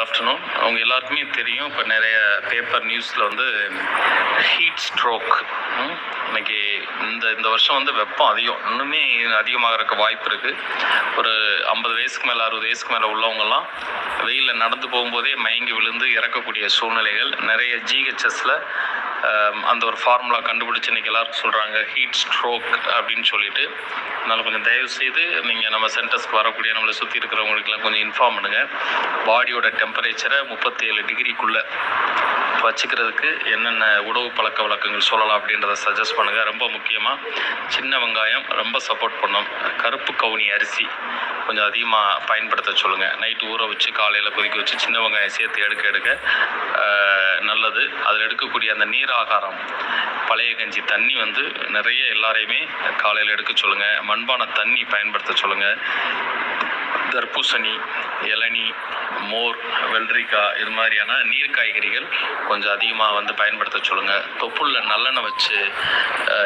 Afternoon அவங்க எல்லாருக்குமே தெரியும் இப்போ நிறைய பேப்பர் நியூஸில் வந்து ஹீட் ஸ்ட்ரோக் இன்னைக்கு இந்த இந்த வருஷம் வந்து வெப்பம் அதிகம். இன்னுமே அதிகமாகறதுக்கு வாய்ப்பு இருக்குது ஒரு ஐம்பது வயசுக்கு மேலே அறுபது வயசுக்கு மேலே உள்ளவங்கெல்லாம் வெயிலில் நடந்து போகும்போதே மயங்கி விழுந்து இறக்கக்கூடிய சூழ்நிலைகள் நிறைய ஜிஹெச்எஸில் அந்த ஒரு ஃபார்முலா கண்டுபிடிச்சு இன்றைக்கி எல்லாருக்கும் சொல்கிறாங்க ஹீட் ஸ்ட்ரோக் அப்படின்னு சொல்லிட்டு. அதனால் கொஞ்சம் தயவு செய்து நீங்கள் நம்ம சென்டர்ஸ்க்கு வரக்கூடிய நம்மளை சுற்றி இருக்கிறவங்களுக்குலாம் கொஞ்சம் இன்ஃபார்ம் பண்ணுங்கள் பாடியோட டெம்பரேச்சரை முப்பத்தி ஏழு டிகிரிக்குள்ளே வச்சுக்கிறதுக்கு என்னென்ன உணவு பழக்க வழக்கங்கள் சொல்லலாம் அப்படின்றத சஜஸ்ட் பண்ணுங்கள் ரொம்ப முக்கியமாக சின்ன வெங்காயம் ரொம்ப சப்போர்ட் பண்ணும். கருப்பு கவுனி அரிசி கொஞ்சம் அதிகமாக பயன்படுத்த சொல்லுங்கள் நைட்டு ஊற வச்சு காலையில் கொதிக்க வச்சு சின்ன வெங்காயம் சேர்த்து எடுக்க எடுக்க நல்லது. அதில் எடுக்கக்கூடிய அந்த நீர் ஆகாரம் பழைய கஞ்சி தண்ணி வந்து நிறைய எல்லாரையுமே காலையில் எடுக்க சொல்லுங்கள் மண்பான தண்ணி பயன்படுத்த சொல்லுங்கள் தர்பூசணி இளநி மோர் வெள்ளரிக்காய் இது மாதிரியான நீர் காய்கறிகள் கொஞ்சம் அதிகமாக வந்து பயன்படுத்த சொல்லுங்கள் தொப்புளில் நல்லெண்ணெய் வச்சு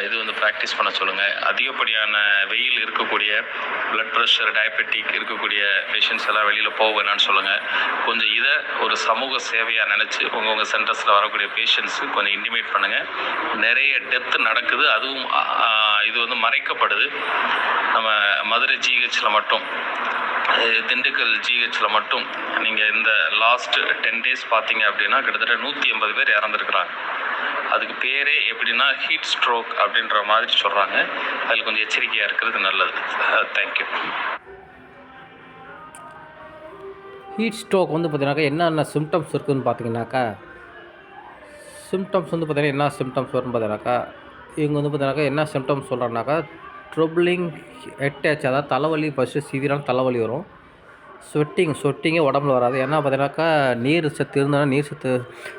இது வந்து ப்ராக்டிஸ் பண்ண சொல்லுங்கள் அதிகப்படியான வெயில் இருக்கக்கூடிய பிளட் ப்ரெஷர் டயபெட்டிக் இருக்கக்கூடிய பேஷண்ட்ஸ் எல்லாம் வெளியில் போக வேணாம்னு சொல்லுங்கள் கொஞ்சம் இதை ஒரு சமூக சேவையாக நினச்சி உங்கள் உங்கள் சென்டர்ஸில் வரக்கூடிய பேஷண்ட்ஸு கொஞ்சம் இன்டிமேட் பண்ணுங்கள் நிறைய டெத்து நடக்குது. அதுவும் இது வந்து மறைக்கப்படுது. நம்ம மதுரை ஜிஹெச்சில் மட்டும். திண்டுக்கல் ஜிஹெச்சில் மட்டும். நீங்கள் இந்த லாஸ்ட் டென் டேஸ் பார்த்தீங்க அப்படின்னா கிட்டத்தட்ட நூற்றி எண்பது பேர் இறந்துருக்குறாங்க. அதுக்கு பேரே எப்படின்னா ஹீட் ஸ்ட்ரோக் அப்படின்ற மாதிரி சொல்கிறாங்க அதில் கொஞ்சம் எச்சரிக்கையாக இருக்கிறது நல்லது. தேங்க்யூ ஹீட் ஸ்ட்ரோக் வந்து பார்த்தீங்கன்னாக்கா என்னென்ன சிம்டம்ஸ் இருக்குதுன்னு பார்த்தீங்கன்னாக்கா சிம்டம்ஸ் வந்து பார்த்தீங்கன்னா என்ன சிம்டம்ஸ் வரும்னு பார்த்தீங்கன்னாக்கா இவங்க வந்து பார்த்தீங்கன்னாக்கா என்ன சிம்டம்ஸ் சொல்கிறாங்கனாக்கா ட்ரபிளிங் ஹெட்டேச் அதாவது தலைவலி ஃபஸ்ட்டு சிவியரான தலைவலி வரும். ஸ்வெட்டிங் ஸ்வெட்டிங்கே உடம்புல வராது. ஏன்னா பார்த்தீங்கன்னாக்கா நீர் சத்து இருந்தாலும் நீர் சத்து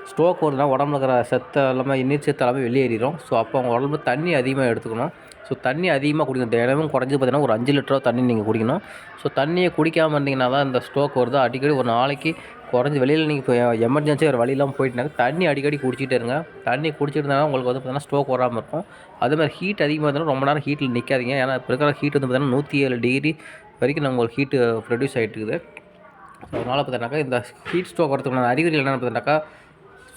ஸ்ட்ரோக் வருதுன்னா உடம்புல இருக்கிற சத்து எல்லாமே நீர் சத்து எல்லாமே வெளியேறிடும் ஸோ அப்போ அவங்க உடம்புல தண்ணி அதிகமாக எடுத்துக்கணும். ஸோ தண்ணி அதிகமாக குடிக்கணும். தினமும் குறைஞ்சி பார்த்தீங்கன்னா ஒரு அஞ்சு லிட்டரோ தண்ணி நீங்கள் குடிக்கணும். ஸோ தண்ணியை குடிக்காமல் இருந்தீங்கன்னா தான் இந்த ஸ்ட்ரோக் வருது. அடிக்கடி ஒரு நாளைக்கு குறைஞ்சி வெளியில் நீங்கள் இப்போ எமர்ஜென்சி ஒரு வழியெல்லாம் போயிட்டுனாக்க தண்ணி அடிக்கடி குடிச்சிட்டே இருங்க. தண்ணி குடிச்சிட்டு இருந்தாலும் உங்களுக்கு வந்து பார்த்தீங்கன்னா ஸ்ட்ரோக் வராமல் இருக்கும். அதே மாதிரி ஹீட் அதிகமாக இருந்தாலும் ரொம்ப நேரம் ஹீட்டில் நிற்காதீங்க ஏன்னா இப்போ இருக்கிற ஹீட் வந்து பார்த்தீங்கன்னா நூற்றி ஏழு டிகிரி வரைக்கும் நம்மளுக்கு ஹீட்டு ப்ரொடியூஸ் ஆகிட்டு இருக்குது அதனால் பார்த்தீங்கன்னாக்கா இந்த ஹீட் ஸ்ட்ரோக் வரதுக்கான அறிகுறி என்னென்னு பார்த்தீங்கன்னாக்கா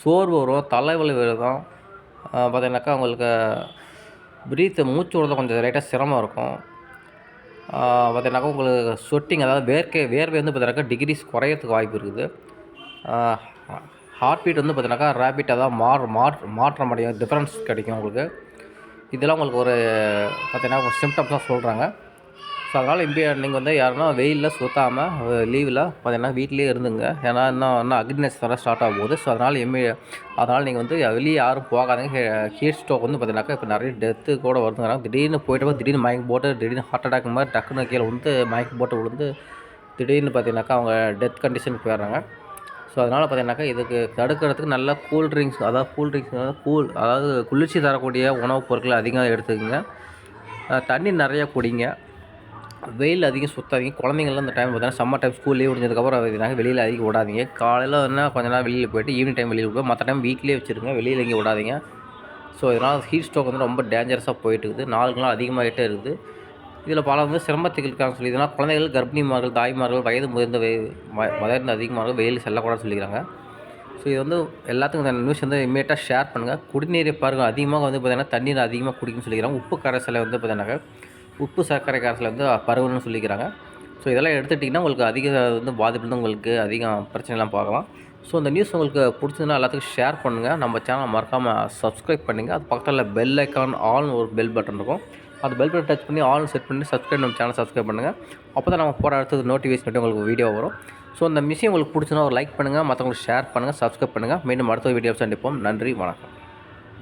சோர்வு வரும் தலைவலி வரும். பார்த்தீங்கன்னாக்கா உங்களுக்கு பிரீத்து மூச்சு விடுறது கொஞ்சம் லைட்டாக சிரமம் இருக்கும். பார்த்தீங்கன்னாக்கா உங்களுக்கு ஸ்வெட்டிங் அதாவது வேர்க்கை வேர்வை வந்து பார்த்தீங்கன்னாக்கா டிகிரிஸ் குறையறதுக்கு வாய்ப்பு இருக்குது. ஹார்ட் பீட் வந்து பார்த்தீங்கன்னாக்கா ரேபிட் அதாவது மாற மாற்று மாற்றம் அடையும் டிஃப்ரென்ஸ் கிடைக்கும் உங்களுக்கு. இதெல்லாம் உங்களுக்கு ஒரு பார்த்தீங்கன்னா ஒரு சிம்டம்ஸாக சொல்கிறாங்க ஸோ அதனால் இப்போ நீங்கள் வந்து யாருன்னா வெயிலில் சுத்தாமல் லீவில் பார்த்தீங்கன்னா வீட்டிலேயே இருந்துங்க. ஏன்னா இன்னும் இன்னும் அக்னி வர ஸ்டார்ட் ஆகும் போது ஸோ அதனால் எம்மி அதனால் நீங்கள் வந்து வெளியே யாரும் போகாதீங்க. ஹீட் ஸ்ட்ரோக் வந்து பார்த்தீங்கன்னாக்கா இப்போ நிறைய டெத்து கூட வருதுங்கிறாங்க திடீர்னு போயிட்டு திடீர்னு மயக்கம் போட்டு திடீர்னு ஹார்ட் அட்டாக் மாதிரி டக்குன்னு கீழே வந்து மயக்கம் போட்டு விழுந்து திடீர்னு பார்த்தீங்கன்னாக்கா அவங்க டெத் கண்டிஷனுக்கு போயிடுறாங்க. ஸோ அதனால் பார்த்தீங்கன்னாக்கா இதுக்கு தடுக்கிறதுக்கு நல்ல கூல் ட்ரிங்க்ஸ் அதாவது கூல் ட்ரிங்க்ஸ் கூல் அதாவது குளிர்ச்சி தரக்கூடிய உணவுப் பொருட்களை அதிகமாக எடுத்துக்கோங்க. தண்ணி நிறையா குடிங்க. வெயில் அதிகம் சுத்தாதீங்க. குழந்தைங்கள்லாம் அந்த டைம் பார்த்தீங்கன்னா சம்மர் டைம் ஸ்கூல் லீவ் முடிஞ்சதுக்கப்புறம் பார்த்தீங்கன்னா வெளியில் அதிகம் விடாதீங்க. காலையில் என்ன கொஞ்ச நேரம் வெளியில் போயிட்டு ஈவினிங் டைம் வெளியில் விடுவோம் மற்ற டைம் வீட்லேயே வச்சுருங்க. வெளியில் எங்கேயும் விடாதீங்க. ஸோ இதனால் ஹீட் ஸ்ட்ரோக் வந்து ரொம்ப டேஞ்சரஸாக போயிட்டு இருக்குது. நாளுக்கு நாள் அதிகமாகிட்டே இருக்குது. இதில் பல வந்து சிரமத்துக்கு இருக்காங்க சொல்லி இதனால் குழந்தைகள் கர்ப்பிணிமார்கள் தாய்மார்கள் வயது முதிர்ந்த வெ வ- வயது அதிகமாக வெயில் செல்லக்கூடாதுன்னு சொல்லிக்கிறாங்க. ஸோ இது வந்து எல்லாத்துக்கும் இந்த நியூஸ் வந்து இமீடியட்டாக ஷேர் பண்ணுங்கள் குடிநீரை பாருங்கள் அதிகமாக வந்து பார்த்திங்கன்னா தண்ணீர் அதிகமாக குடிக்கணும்னு சொல்லிக்கிறாங்க. உப்பு கரைசலை வந்து பார்த்தீங்கன்னாக்கா உப்பு சர்க்கரை கரைசலை வந்து பருவணும்னு சொல்லிக்கிறாங்க. ஸோ இதெல்லாம் எடுத்துட்டிங்கன்னா உங்களுக்கு அதிக வந்து பாதிப்பு தான் உங்களுக்கு அதிகம் பிரச்சனைலாம் பார்க்கலாம். ஸோ இந்த நியூஸ் உங்களுக்கு பிடிச்சதுன்னா எல்லாத்துக்கும் ஷேர் பண்ணுங்கள் நம்ம சேனலை மறக்காமல் சப்ஸ்கிரைப் பண்ணுங்கள் அது பக்கத்தில் பெல் ஐக்கான் ஆல்னு ஒரு பெல் பட்டன் இருக்கும். அந்த பெல் பட்டன் டச் பண்ணி ஆல் செட் பண்ணி சப்ஸ்கிரைப் நம்ம சேனல் சப்ஸ்கிரைப் பண்ணுங்கள் அப்போ தான் நம்ம போகிற அடுத்தது நோட்டிஃபிகேஷன் உங்களுக்கு வீடியோ வரும். ஸோ அந்த விஷயம் உங்களுக்கு பிடிச்சதுன்னா ஒரு லைக் பண்ணுங்கள் மற்றவங்களுக்கு ஷேர் பண்ணுங்கள் சப்ஸ்கிரைப் பண்ணுங்கள் மீண்டும் அடுத்த வீடியோ சந்திப்போம். நன்றி. வணக்கம்.